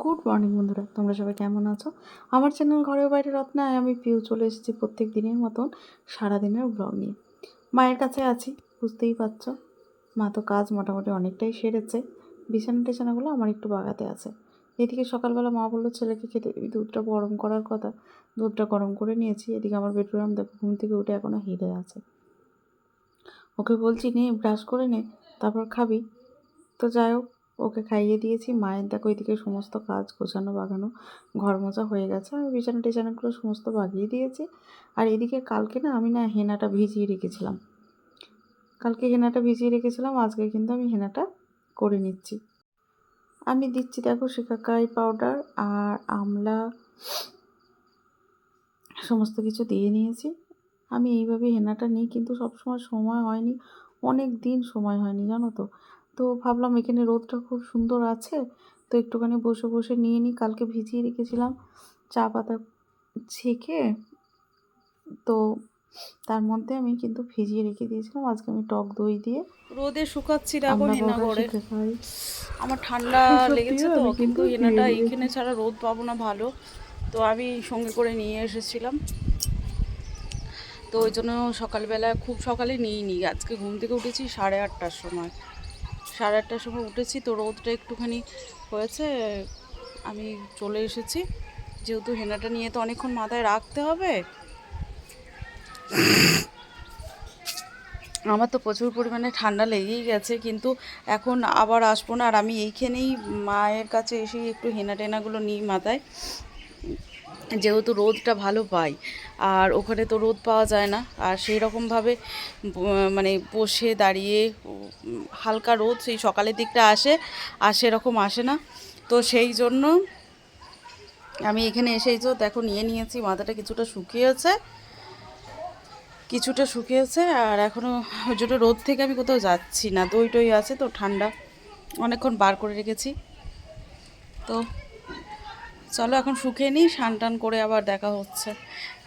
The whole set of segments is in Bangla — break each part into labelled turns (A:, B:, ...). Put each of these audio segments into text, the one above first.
A: গুড মর্নিং বন্ধুরা। তোমরা সবাই কেমন আছো? আমার চ্যানেল ঘরের বাইরে রত্নায় আমি পিউ চলে এসেছি প্রত্যেক দিনের মতন সারাদিনের ব্লগ নিয়ে। মায়ের কাছে আছি, বুঝতেই পারছ? মা তো কাজ মোটামুটি অনেকটাই সেরেছে। বিছানা টিছানাগুলো আমার একটু বাগাতে আছে। এদিকে সকালবেলা মা বলল, ছেলেকে খেতে দুধটা গরম করার কথা। দুধটা গরম করে নিয়েছি। এদিকে আমার বেডরুম দেখো, ঘুম থেকে উঠে এখনও হিরে আছে। ওকে বলছি, নে ব্রাশ করে নে, তারপর খাবি। তো যাই হোক ওকে খাইয়ে দিয়েছি। মায়ের দেখো এদিকে সমস্ত কাজ গোছানো, বাগানো, ঘর মোছা হয়ে গেছে। আমি বিছানা টিছানাগুলো সমস্ত বাগিয়ে দিয়েছি। আর এদিকে কালকে না আমি না হেনাটা ভিজিয়ে রেখেছিলাম। কালকে হেনাটা ভিজিয়ে রেখেছিলাম, আজকে কিন্তু আমি হেনাটা করে নিচ্ছি। আমি দিচ্ছি দেখো শিকাকাই পাউডার আর আমলা, সমস্ত কিছু দিয়ে নিয়েছি। আমি এইভাবে হেনাটা নিই কিন্তু সবসময় সময় হয়নি। অনেক দিন সময় হয়নি, জানো তো? তো ভাবলাম এখানে রোদটা খুব সুন্দর আছে তো একটুখানি বসে বসে নিয়ে নিই। কালকে ভিজিয়ে রেখেছিলাম চা পাতা ছেঁকে তো তার মধ্যে আমি কিন্তু ভিজিয়ে রেখে দিয়েছিলাম। আজকে আমি টক দই দিয়ে
B: রোদে শুকাচ্ছি দেখো
A: আমরা
B: হেনা
A: বড়রা
B: করে আমার ঠান্ডা লেগেছে তো কিন্তু হেনাটা
A: দিয়ে
B: ছাড়া রোদ পাবো না ভালো। তো আমি সঙ্গে করে নিয়ে এসেছিলাম। তো ওই জন্য সকালবেলা খুব সকালে নিয়ে নিই আজকে ঘুম থেকে উঠেছি সাড়ে আটটার সময়। সাড়ে আটটার সময় উঠেছি, তো রোদটা একটুখানি হয়েছে, আমি চলে এসেছি। যেহেতু হেনাটা নিয়ে তো অনেকক্ষণ মাথায় রাখতে হবে। আমার তো প্রচুর পরিমাণে ঠান্ডা লেগেই গেছে, কিন্তু এখন আবার আসব না। আর আমি এইখানেই মায়ের কাছে এসে একটু হেনা টেনাগুলো নিই মাথায়। যেহেতু রোদটা ভালো পাই, আর ওখানে তো রোদ পাওয়া যায় না। আর সেই রকমভাবে মানে বসে দাঁড়িয়ে হালকা রোদ সেই সকালের দিকটা আসে, আর সেরকম আসে না। তো সেই জন্য আমি এখানে এসেই তো দেখো নিয়ে নিয়েছি, মাথাটা কিছুটা শুকিয়েছে কিছুটা শুকিয়েছে, আর এখনও জন্য রোদ থেকে আমি কোথাও যাচ্ছি না। দই টই আছে তো, ঠান্ডা অনেকক্ষণ বার করে রেখেছি। তো চলো এখন শুকিয়ে নিই স্নান টান করে আবার দেখা হচ্ছে।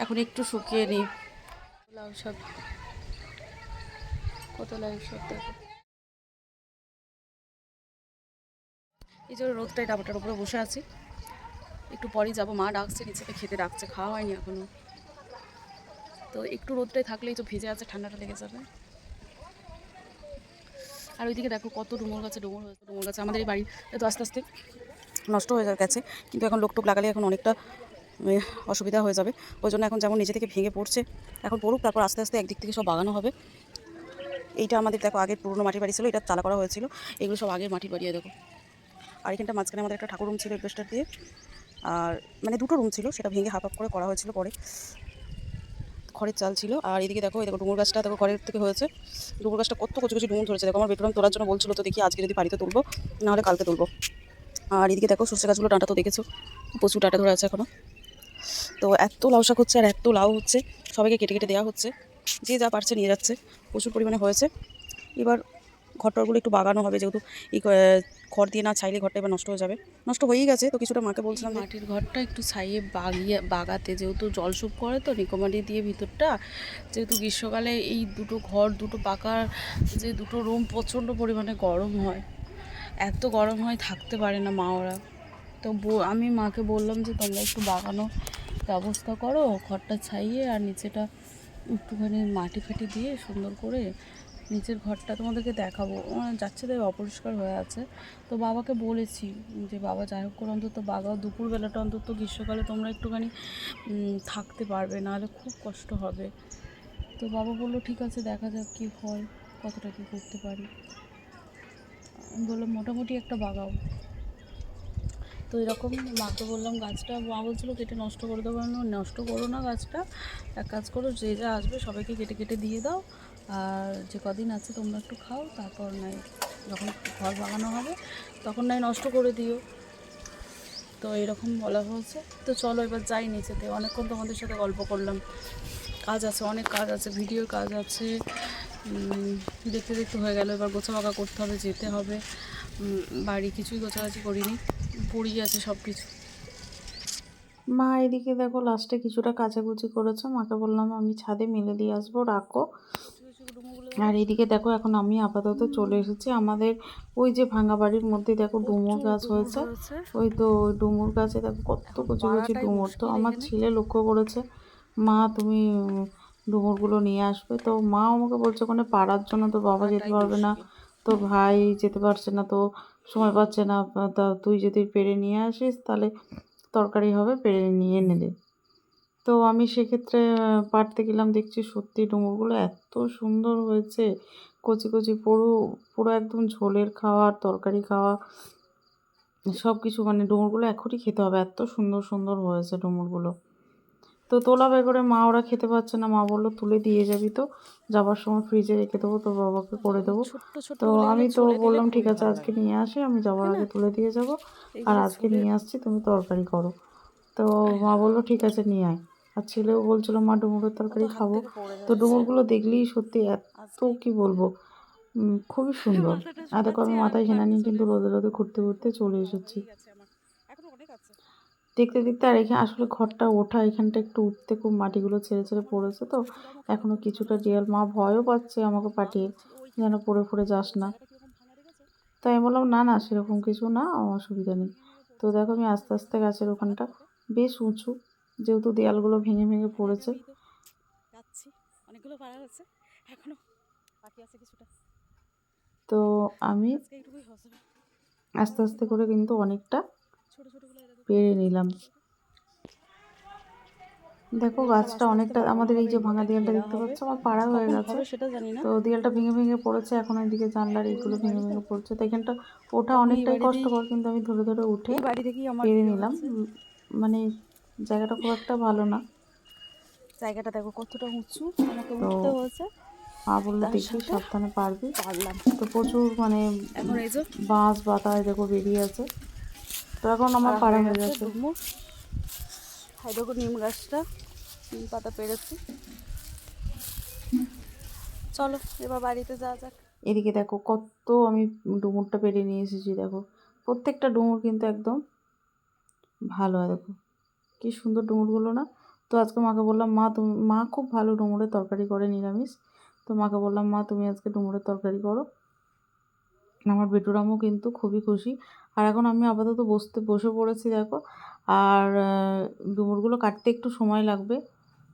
B: এখন একটু শুকিয়ে নিই। লাউ শাক। কত লাউ শাক দেখো। এই যে রোদটাই ডাবাটার উপরে বসে আছি। একটু পরেই যাব, মা ডাকছে নিচেতে খেতে ডাকছে, খাওয়া হয়নি এখনও তো একটু রোদটাই থাকলেই তো ভিজে আছে, ঠান্ডাটা লেগে যাবে। আর ওইদিকে দেখো কত ডুমুর গাছে ডুমুর হয়েছে, ডুমুর গাছে আমাদের এই বাড়ি তো আস্তে আস্তে নষ্ট হয়ে গেছে। কিন্তু এখন লোক টোক লাগালে এখন অনেকটা অসুবিধা হয়ে যাবে। ওই জন্য এখন যেমন নিজে থেকে ভেঙে পড়ছে, এখন পড়ুক, তারপর আস্তে আস্তে একদিক থেকে সব বাগানো হবে। এইটা আমাদের দেখো আগের পুরনো মাটির বাড়ি ছিল, এটা চালা করা হয়েছিল। এগুলো সব আগের মাটির বাড়িয়ে দেখো। আর এখানটা মাঝখানে আমাদের একটা ঠাকুর রুম ছিল এলবেস্টার দিয়ে। আর মানে দুটো রুম ছিল, সেটা ভেঙে হাফ হাফ করে করা হয়েছিল পরে। খড়ের চাল ছিল। আর এদিকে দেখো দেখো ডুমুর গাছটা দেখো ঘরের থেকে হয়েছে। ডুমুর গাছটা কত কচু কচু ডুমুর ধরেছে। দেখো, আমার বেডরুম তোলার জন্য বলছিল, তো দেখি আজকে যদি বাড়িতে তুলবো নাহলে কালকে তুলবো। আর এদিকে দেখো সর্ষে গাছগুলো, ডাঁটা তো দেখেছ, প্রচুর ডাঁটা ধরে আছে এখনও। তো এত লাউ শাক হচ্ছে আর এত লাউ হচ্ছে, সবাইকে কেটে কেটে দেওয়া হচ্ছে। যে যা পারছে নিয়ে যাচ্ছে, প্রচুর পরিমাণে হয়েছে। এবার ঘরটরগুলো একটু বাগানো হবে, যেহেতু এই খড় দিয়ে না ছাইলে ঘরটা এবার নষ্ট হয়ে যাবে। নষ্ট হয়েই গেছে, তো কিছুটা মাকে বলছিলাম
C: মাটির ঘরটা একটু ছাইয়ে বাগিয়ে, বাগাতে, যেহেতু জল সুপ করে তো নিকোমাটি দিয়ে ভিতরটা, যেহেতু গ্রীষ্মকালে এই দুটো ঘর, দুটো পাকার যে দুটো রুম প্রচণ্ড পরিমাণে গরম হয়। এত গরম হয়, থাকতে পারে না মা ওরা। তো আমি মাকে বললাম যে, তোমরা একটু বাগানো ব্যবস্থা করো ঘরটা ছাইয়ে আর নিচেটা একটুখানি মাটি ফাটি দিয়ে সুন্দর করে নিচের ঘরটা তোমাদেরকে দেখাবো। যাচ্ছে তাই অপরিষ্কার হয়ে আছে। তো বাবাকে বলেছি যে, বাবা, যাই হোক করে অন্তত বাবা দুপুরবেলাটা অন্তত গ্রীষ্মকালে তোমরা একটুখানি থাকতে পারবে, নাহলে খুব কষ্ট হবে। তো বাবা বলল, ঠিক আছে, দেখা যাক কী হয়, কতটা কী করতে পারি। বললাম মোটামুটি একটা বাগাও। তো এরকম মাকে বললাম, গাছটা মা বলছিল কেটে নষ্ট করে দেবো। নষ্ট করো না গাছটা, এক কাজ করো, যে যা আসবে সবাইকে কেটে কেটে দিয়ে দাও। আর যে কদিন আছে তোমরা একটু খাও, তারপর নাই, যখন ঘর বাগানো হবে, তখন নাই নষ্ট করে দিও। তো এরকম বলা হয়েছে। তো চলো এবার যাই নিচেতে। অনেকক্ষণ তোমাদের সাথে গল্প করলাম। কাজ আছে, অনেক কাজ আছে, ভিডিওর কাজ আছে। দেখতে দেখতে হয়ে গেল এবার গোছাবাগা করতে হবে যেতে হবে। বাড়ি কিছুই গোছাগাছি করিনি পড়ি আছে সব কিছু
A: মা এদিকে দেখো লাস্টে কিছুটা কাচাকুচি করেছে। মাকে বললাম আমি ছাদে মেলে দিয়ে আসব রাখো। আর এদিকে দেখো এখন আমি আপাতত চলে এসেছি। আমাদের ওই যে ভাঙা বাড়ির মধ্যে দেখো ডুমুর গাছ হয়েছে। ওই তো ওই ডুমুর গাছে দেখো কত কচি কচি ডুমুর। তো আমার ছেলে লক্ষ্য করেছে মা তুমি ডুমুরগুলো নিয়ে আসবে। তো মা আমাকে বলছে ওখানে পাড়ার জন্য তো বাবা যেতে পারবে না। তো ভাই যেতে পারছে না তো সময় পাচ্ছে না। তা তুই যদি পেরে নিয়ে আসিস তাহলে তরকারি হবে পেরে নিয়ে নিলে তো আমি সেক্ষেত্রে পাড়তে গেলাম দেখছি সত্যি ডুমুরগুলো এত সুন্দর হয়েছে। কচি কচি পুরো পুরো একদম ঝোলের খাওয়া তরকারি খাওয়া সব কিছু মানে ডুমুরগুলো এখনই খেতে হবে। এত সুন্দর সুন্দর হয়েছে ডুমুরগুলো। তো তোলা করে মা ওরা খেতে পারছে না। মা বলল তুলে দিয়ে যাবি তো। যাবার সময় ফ্রিজে রেখে দেবো তোর বাবাকে করে দেবো। তো আমি তো বললাম ঠিক আছে আজকে নিয়ে আসি আমি যাওয়ার আগে তুলে দিয়ে যাব। আর আজকে নিয়ে আসছি তুমি তরকারি করো। তো মা বলল ঠিক আছে নিয়ে আয়। আর ছেলেও বলছিলো মা ডুমুরের তরকারি খাব। তো ডুমুরগুলো দেখলেই সত্যি এত কি বলব? খুবই সুন্দর। এত আমি মাথায় হেনা নিয়ে কিন্তু রোদে রোদে ঘুরতে ঘুরতে চলে এসেছি
B: হয়েই গেছে আমার। এখনও অনেক আছে।
A: দেখতে দেখতে আর এখানে আসলে ঘরটা ওঠা এখানটা একটু উঠতে খুব মাটিগুলো ছেড়ে ছেড়ে পড়েছে তো এখনও কিছুটা ডিয়াল মা ভয়ও পাচ্ছে আমাকে পাঠিয়ে যেন পড়ে পড়ে যাস না? তাই আমি বললাম না না সেরকম কিছু না অসুবিধা নেই তো দেখো আমি আস্তে আস্তে গাছের ওখানটা বেশ উঁচু যেহেতু দেয়ালগুলো ভেঙে ভেঙে পড়েছে
B: তো যাচ্ছি। অনেকগুলো পাড়া আছে এখনও বাকি আছে কিছুটা
A: তো আমি আস্তে আস্তে করে কিন্তু অনেকটা
B: ছোট ছোটগুলো।
A: পেরে নিলাম। দেখো গাছটা অনেকটা আমাদের এই যে ভাঙা দেয়ালটা দেখতে পাচ্ছ আমার পাড়া হয়ে গেছে।
B: সেটা
A: তো দেয়ালটা ভেঙে ভেঙে পড়েছে এখন ওইদিকে জানলার এইগুলো ভেঙে ভেঙে পড়ছে। তো এখানটা ওঠা অনেকটাই কষ্টকর কিন্তু আমি ধরে ধরে উঠে
B: বাড়ি থেকেই
A: পেরে নিলাম। মানে জায়গাটা খুব একটা ভালো না।
B: জায়গাটা দেখো কতটা উঁচু আমাকে
A: তো
B: উঠতে হয়েছে।
A: মা বলল
B: সাথে-
A: সাবধানে পারবি।
B: পারলাম।
A: তো প্রচুর মানে
B: এখন
A: বাঁশ বাতায় দেখো বেরিয়ে আছে। তো এখন আমার
B: পাড়া
A: পাড়া
B: হয়ে
A: হয়ে
B: গেছে। হাই দেখো নিম গাছটা নিম পাতা পেরেছি। চলো এবার বাড়িতে যাওয়া যাক।
A: এদিকে দেখো কত আমি ডুমুরটা পেরে নিয়ে এসেছি দেখো। প্রত্যেকটা ডুমুর কিন্তু একদম ভালো হয় দেখো। কি সুন্দর ডুমুরগুলো না। তো আজকে মাকে বললাম মা তুমি মা খুব ভালো ডুমুরের তরকারি করে নিরামিষ। তো মাকে বললাম মা তুমি আজকে ডুমুরের তরকারি করো। আমার বেটুরামও কিন্তু খুবই খুশি। আর এখন আমি আপাতত বসতে বসে পড়েছি দেখো। আর ডুমুরগুলো কাটতে একটু সময় লাগবে।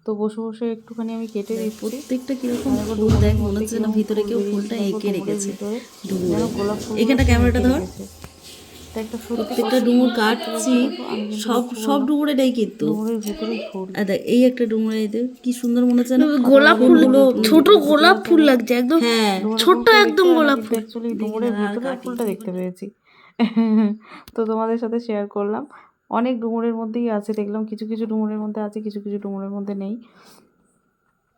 A: তো বসে বসে একটুখানি আমি কেটে দিই
D: প্রত্যেকটা কীরকম ফুল দেখ মনে হচ্ছে না ভিতরে কেউ ফুলটা এঁকে রেখেছে। ডুমুরে। এখানটা ক্যামেরাটা ধর। প্রত্যেকটা ডুমুর কাটছি সব সব ডুমুরে নেই কিন্তু। দেখ এই একটা ডুমুরে কি সুন্দর মনে হচ্ছে না?
A: গোলাপ ফুল
D: ছোট গোলাপ ফুল লাগছে একদম হ্যাঁ।
A: ছোট্ট একদম গোলাপ ফুল। ডুমুরের ভিতরে ফুলটা দেখতে পেয়েছি। তো তোমাদের সাথে শেয়ার করলাম। অনেক ডুমুরের মধ্যেই আছে দেখলাম কিছু কিছু ডুমুরের মধ্যে আছে কিছু কিছু ডুমুরের মধ্যে নেই।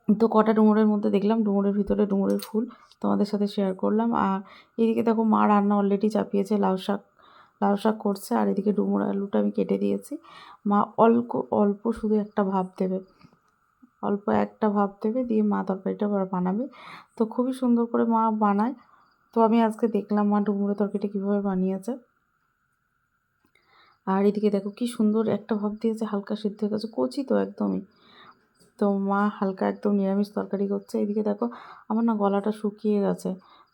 A: তো কটা ডুমুরের মধ্যে দেখলাম ডুমুরের ভিতরে ডুমুরের ফুল তোমাদের সাথে শেয়ার করলাম। আর এদিকে দেখো মা রান্না অলরেডি চাপিয়েছে লাউ শাক লাউ শাক করছে আর এদিকে ডুমুর আলুটা আমি কেটে দিয়েছি। মা অল্প অল্প শুধু একটা ভাব দেবে। অল্প একটা ভাব দেবে দিয়ে মা তরকারিটা বানাবে। তো খুবই সুন্দর করে মা বানায়। তো আমি আজকে দেখলাম মা ডুমুরের তরকারিটা কীভাবে বানিয়েছে। আর এদিকে দেখো কি সুন্দর একটা ভাব দিয়েছে, হালকা সিদ্ধ হয়ে গেছে, কচি তো একদমই। তো মা হালকা একদম নিরামিষ তরকারি করছে। এদিকে দেখো আমার না গলাটা শুকিয়ে গেছে।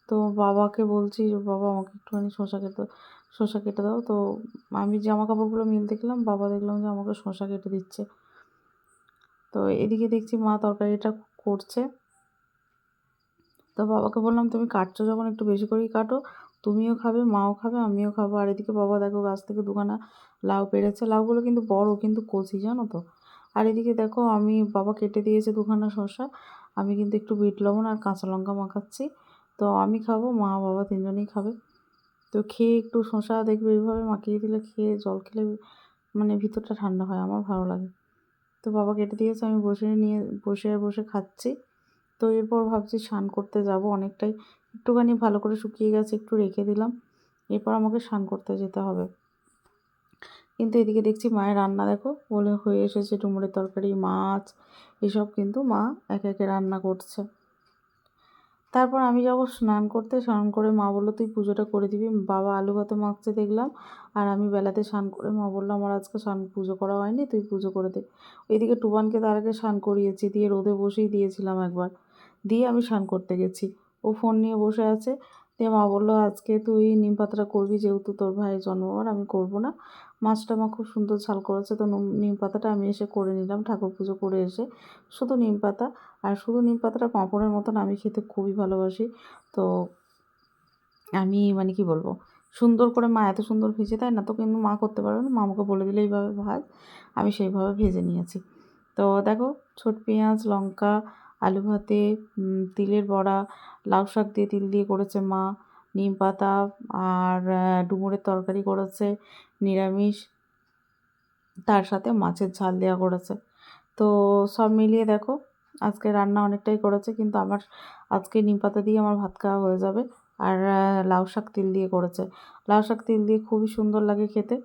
A: তো বাবাকে বলছি, বাবা আমাকে একটুখানি শসা কেটে শসা কেটে দাও। তো আমি জামা কাপড়গুলো মিল দেখলাম, বাবা দেখলাম যে আমাকে শসা কেটে দিচ্ছে। তো এদিকে দেখছি মা তরকারিটা করছে। তো বাবাকে বললাম, তুমি কাটছো যখন একটু বেশি করেই কাটো। তুমিও খাবে, মাও খাবে, আমিও খাব। আর এদিকে বাবা দেখো গাছ থেকে দুখানা লাউ পেরেছে লাউগুলো কিন্তু বড়, কিন্তু কচি, জানো তো। আর এদিকে দেখো আমি, বাবা কেটে দিয়েছে দুখানা শসা। আমি কিন্তু একটু বিট লবণ আর কাঁচা লঙ্কা মাখাচ্ছি। তো আমি খাব, মা, বাবা তিনজনেই খাবে। তো খেয়ে একটু শসা দেখবে এইভাবে মাখিয়ে দিলে খেয়ে জল খেলে মানে ভিতরটা ঠান্ডা হয়, আমার ভালো লাগে। তো বাবা কেটে দিয়েছে, আমি বসে নিয়ে, বসে বসে খাচ্ছি। তো এরপর ভাবছি স্নান করতে যাব অনেকটাই। একটুখানি ভালো করে শুকিয়ে গেছে, একটু রেখে দিলাম। এরপর আমাকে স্নান করতে যেতে হবে। কিন্তু এদিকে দেখছি মায়ের রান্না দেখো, বলে হয়ে এসেছে ডুমুরের তরকারি, মাছ, এসব কিন্তু মা একে একে রান্না করছে। তারপর আমি যাব স্নান করতে, স্নান করে মা বলল, তুই পুজোটা করে দিবি। বাবা আলু ভাতে মাখছে দেখলাম, আর আমি বেলাতে স্নান করে মা বলল, আমার আজকে স্নান, পুজো করা হয়নি, তুই পুজো করে দে। এদিকে টুবানকে তার আগে স্নান করিয়েছি, দিয়ে রোদে বসেই দিয়েছিলাম একবার। দিয়ে আমি স্নান করতে গেছি। ও ফোন নিয়ে বসে আছে দিয়ে মা বলল, আজকে তুই নিম পাতাটা করবি যেহেতু তোর ভাইয়ের জন্মবার আমি করব না। মাছটা মা খুব সুন্দর ঝাল করেছে, তো নুম- পাতাটা আমি এসে করে নিলাম, ঠাকুর পুজো করে এসে। শুধু নিম পাতা, আর শুধু নিম পাতাটা পাঁপড়ের মতন আমি খেতে খুবই ভালোবাসি। তো আমি মানে কি বলব, সুন্দর করে মা এত সুন্দর ভেজে দেয় না, তো কিন্তু মা করতে পারবে না। মা আমাকে বলে দিলে, এইভাবে ভাজ। আমি সেইভাবে ভেজে নিয়েছি। তো দেখো, ছোট পেঁয়াজ, লঙ্কা আলু ভাতে তিলের বড়া, লাউ শাক দিয়ে তিল দিয়ে করেছে মা, নিম পাতা আর ডুমুরের তরকারি করেছে, নিরামিষ। তার সাথে মাছের ঝাল দেওয়া করেছে। তো সব মিলিয়ে দেখো, আজকে রান্না অনেকটাই করেছে, কিন্তু আমার আজকে নিম পাতা দিয়ে আমার ভাত খাওয়া হয়ে যাবে আর লাউ শাক তিল দিয়ে করেছে। লাউ শাক তিল দিয়ে খুবই সুন্দর লাগে খেতে।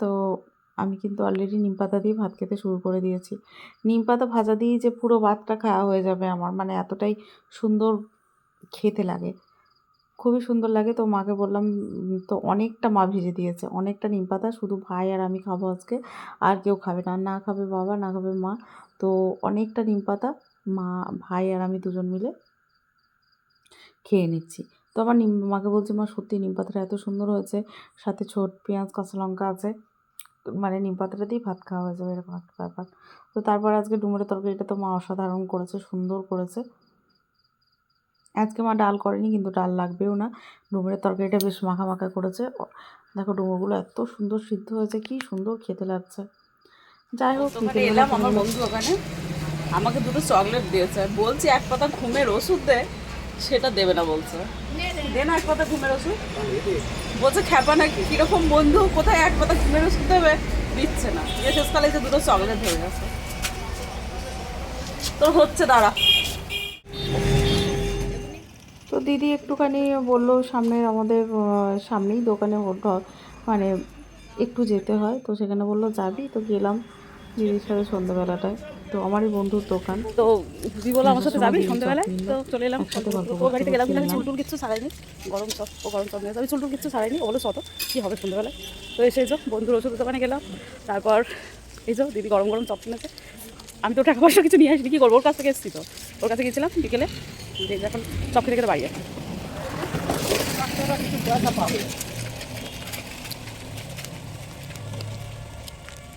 A: তো আমি কিন্তু অলরেডি নিম পাতা দিয়ে ভাত খেতে শুরু করে দিয়েছি। নিম পাতা ভাজা দিয়েই যে পুরো ভাতটা খাওয়া হয়ে যাবে আমার মানে এতটাই সুন্দর খেতে লাগে। খুবই সুন্দর লাগে তো মাকে বললাম তো অনেকটা মা ভেজে দিয়েছে, অনেকটা নিম পাতা, শুধু ভাই আর আমি খাব আজকে, আর কেউ খাবে না না খাবে বাবা, না খাবে মা। তো অনেকটা নিম পাতা মা, ভাই আর আমি দুজন মিলে খেয়ে নিচ্ছি। তো আমার নিম, মাকে বলছি, মা, সত্যি নিম পাতাটা এত সুন্দর হয়েছে, সাথে ছোট পেঁয়াজ, কাঁচা লঙ্কা আছে। মানে নিম পাতাটা দিয়ে ভাত খাওয়া হয়ে যাবে এরকম একটা ব্যাপার। তো তারপর আজকে ডুমুরের তরকারিটা তো মা অসাধারণ করেছে সুন্দর করেছে। আজকে মা ডাল করেনি কিন্তু ডাল লাগবেও না। ডুমুরের তরকারিটা বেশ মাখা মাখা করেছে দেখো ডুমুরগুলো এত সুন্দর সিদ্ধ হয়েছে কি সুন্দর খেতে লাগছে। যাই হোক
B: এলাম আমার বন্ধু ওখানে। আমাকে দুটো চকলেট দিয়েছে। বলছি এক পাতা ঘুমের ওষুধ দেয় সেটা দেবে না বলছে। দে না এক পাতা ঘুমের ওষুধ। বলছে, খ্যাপা নাকি কীরকম বন্ধু? কোথায় এক পাতা ঘুমের ওষুধ দেবে? দিচ্ছে না। দিয়ে শেষকালে যে দুটো চকলেট হয়ে গেছে। তোর হচ্ছে, দাঁড়া।
A: তো দিদি একটুখানি বলল, সামনের আমাদের সামনেই দোকানে ঘর- মানে একটু যেতে হয়। তো সেখানে বলল, যাবি? তো গেলাম। দিদির সাথে সন্ধ্যাবেলাটায়। তো আমারই বন্ধুর দোকান।
B: তো দিদি বলো আমার সাথে যাবি সন্ধ্যেবেলায়? তো চলে এলাম। ও বাড়িতে গেলাম কিন্তু আমি
A: করতে
B: চুল টুল কিচ্ছু ছাড়াইনি গরম সব ও গরম সব নিয়ে আমি চুল টুল কিচ্ছু ছাড়াইনি ও বলো শত কী হবে সন্ধ্যেবেলায়? তো এসে এই যে বন্ধুর ওষুধের দোকানে গেলাম। তারপর এই যে দিদি গরম গরম চপ কিনেছে। আমি তো টাকা পয়সা কিছু নিয়ে আসিনি। কী করব? ওর কাছ থেকে এসেছি তো। ওর কাছে গিয়েছিলাম বিকেলে এখন চপ খেতে খেতে বাড়ি আসি।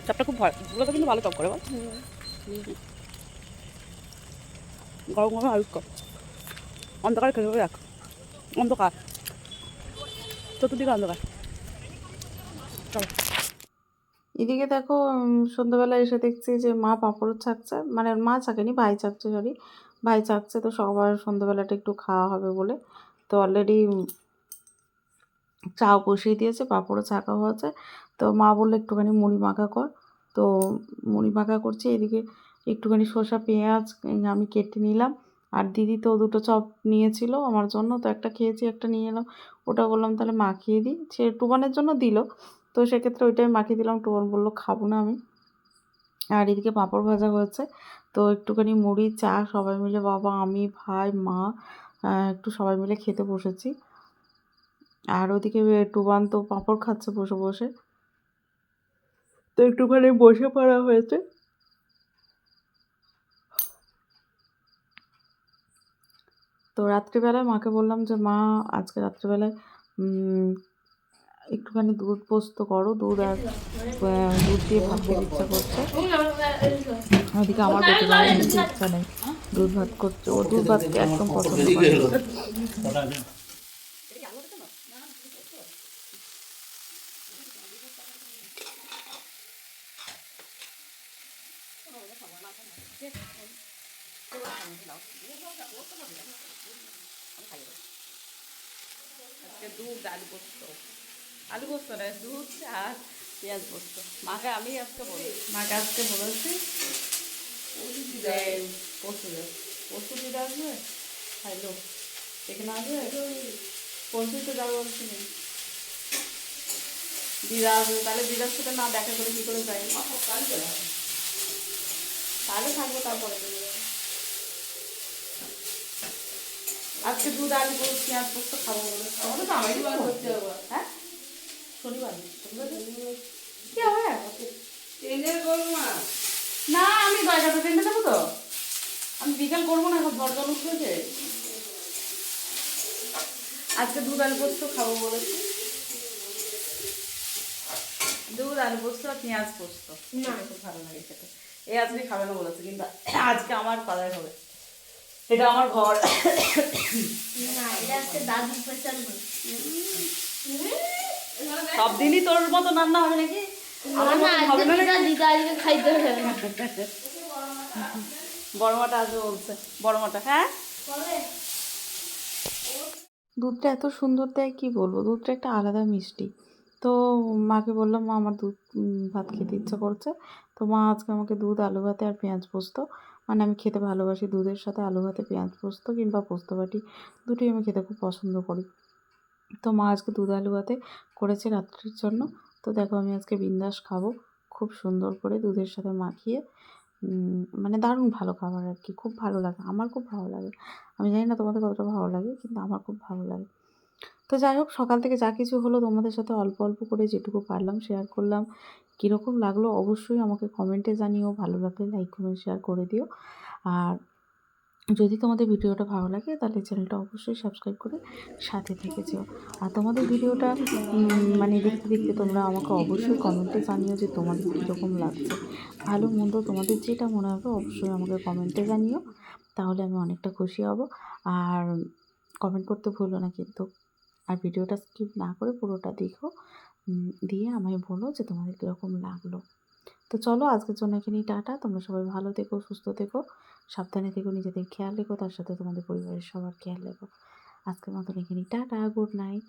B: চপটা খুব ভালো ওগুলো কিন্তু ভালো চপ করে বল। গরম গরম আলুর চপ। অন্ধকার খেতে হবে রাখ। অন্ধকার। চতুর্দিকে অন্ধকার। চলো।
A: এদিকে দেখো সন্ধ্যাবেলা এসে দেখছি যে মা পাঁপড় ছাকছে। মানে মা ছাকেনি ভাই ছাকছে সরি ভাই ছাকছে তো সবার সন্ধ্যাবেলাটা একটু খাওয়া হবে বলে। তো অলরেডি চাও বসিয়ে দিয়েছে পাঁপড়ও ছাকা হয়েছে। তো মা বলল, একটুখানি মুড়ি মাখা কর। তো মুড়ি মাখা করছি, এদিকে একটুখানি শসা, পেঁয়াজ, আমি কেটে নিলাম। আর দিদি তো দুটো চপ নিয়েছিল আমার জন্য, তো একটা খেয়েছি, একটা নিয়ে এলাম। ওটা বললাম, তাহলে মাখিয়ে দিই। সে টুবানের জন্য দিল, তো সেক্ষেত্রে ওইটাই মাখিয়ে দিলাম। টুবান বলল, খাব না আমি। আর এদিকে পাঁপড় ভাজা হয়েছে, তো একটুখানি মুড়ি, চা, সবাই মিলে বাবা, আমি, ভাই, মা একটু সবাই মিলে খেতে বসেছি। আর ওদিকে টুবান তো পাঁপড় খাচ্ছে বসে বসে। তো একটুখানি বসে পড়া হয়েছে। তো রাত্রিবেলায় মাকে বললাম যে, মা, আজকে রাত্রিবেলায় একটুখানি দুধ পোস্ত করো, দুধ আর দুধ দিয়ে ভাত খেতে ইচ্ছা করছে। ওদিকে আমার ভাই ইচ্ছা নেই। দুধ ভাত করছে। ও দুধ ভাত একদম পছন্দ করে না।
B: আজকে দুধ, আলু পোস্ত। আলু পোস্ত নয়, দুধ আর পেঁয়াজ পোস্ত। মাকে আমি আজকে বলি মাকে আজকে বলেছি দিদা আসবে তাহলে দিদার সাথে না দেখা করে কী করে যাই তাহলে থাকব তারপরে। আজকে দুধ, আলু পেঁয়াজ পোস্ত খাব। না, আমি দরজাটা টেনে দেবো তো আমি বিকাল করব না এখন ঝড় উঠেছে আজকে দুধ আলু পোস্ত খাব বলেছি দুধ আলু পোস্ত আর পেঁয়াজ পোস্ত খুব ভালো লাগে খেতে এ আজকে খাবে না বলেছে, কিন্তু আজকে আমার পাড়ায় হবে। এটা আমার ঘর। সব দিনই তোর মতো রান্না হবে নাকি? আসবে বলছে হ্যাঁ?
A: দুধটা এত সুন্দর দেয় কি বলব? দুধটা একটা আলাদা মিষ্টি। তো মাকে বললাম মা আমার দুধ ভাত খেতে ইচ্ছা করছে। তো মা আজকে আমাকে দুধ আলু ভাতে আর পেঁয়াজ পোস্ত মানে আমি খেতে ভালোবাসি দুধের সাথে আলু ভাতে, পেঁয়াজ পোস্ত কিংবা পোস্ত বাটি। দুটোই আমি খেতে খুব পছন্দ করি। তো মা আজকে দুধ আলু ভাতে করেছে রাত্রির জন্য। তো দেখো আমি আজকে বিন্দাস খাব। খুব সুন্দর করে দুধের সাথে মাখিয়ে মানে দারুণ ভালো খাবার আর কি। খুব ভালো লাগে। আমার খুব ভালো লাগে। আমি জানি না তোমাদের কতটা ভালো লাগে, কিন্তু আমার খুব ভালো লাগে। তো যাই হোক, সকাল থেকে যা কিছু হলো তোমাদের সাথে অল্প অল্প করে যেটুকু পারলাম শেয়ার করলাম। কীরকম লাগল অবশ্যই আমাকে কমেন্টে জানিও। ভালো লাগলে লাইক কমেন্ট শেয়ার করে দিও। আর যদি তোমাদের ভিডিওটা ভালো লাগে তাহলে চ্যানেলটা অবশ্যই সাবস্ক্রাইব করে সাথে থেকে যেও। আর তোমাদের ভিডিওটা মানে দেখতে দেখতে তোমরা আমাকে অবশ্যই কমেন্টে জানিও যে তোমাদের কীরকম লাগছে। ভালো, মন্দ, তোমাদের যেটা মনে হবে অবশ্যই আমাকে কমেন্টে জানিও। তাহলে আমি অনেকটা খুশি হব। আর কমেন্ট করতে ভুলো না কিন্তু। আর ভিডিওটা স্কিপ না করে পুরোটা দেখো। দিয়ে আমায় বলো যে তোমাদের কীরকম লাগল। তো চলো, আজকের জন্য এখানেই টাটা। তোমরা সবাই ভালো থেকো, সুস্থ থেকো, সাবধানে থেকো, নিজেদের খেয়াল রেখো, তার সাথে তোমাদের পরিবারের সবার খেয়াল রেখো। আজকের মতন এখানেই টাটা, গুড নাইট।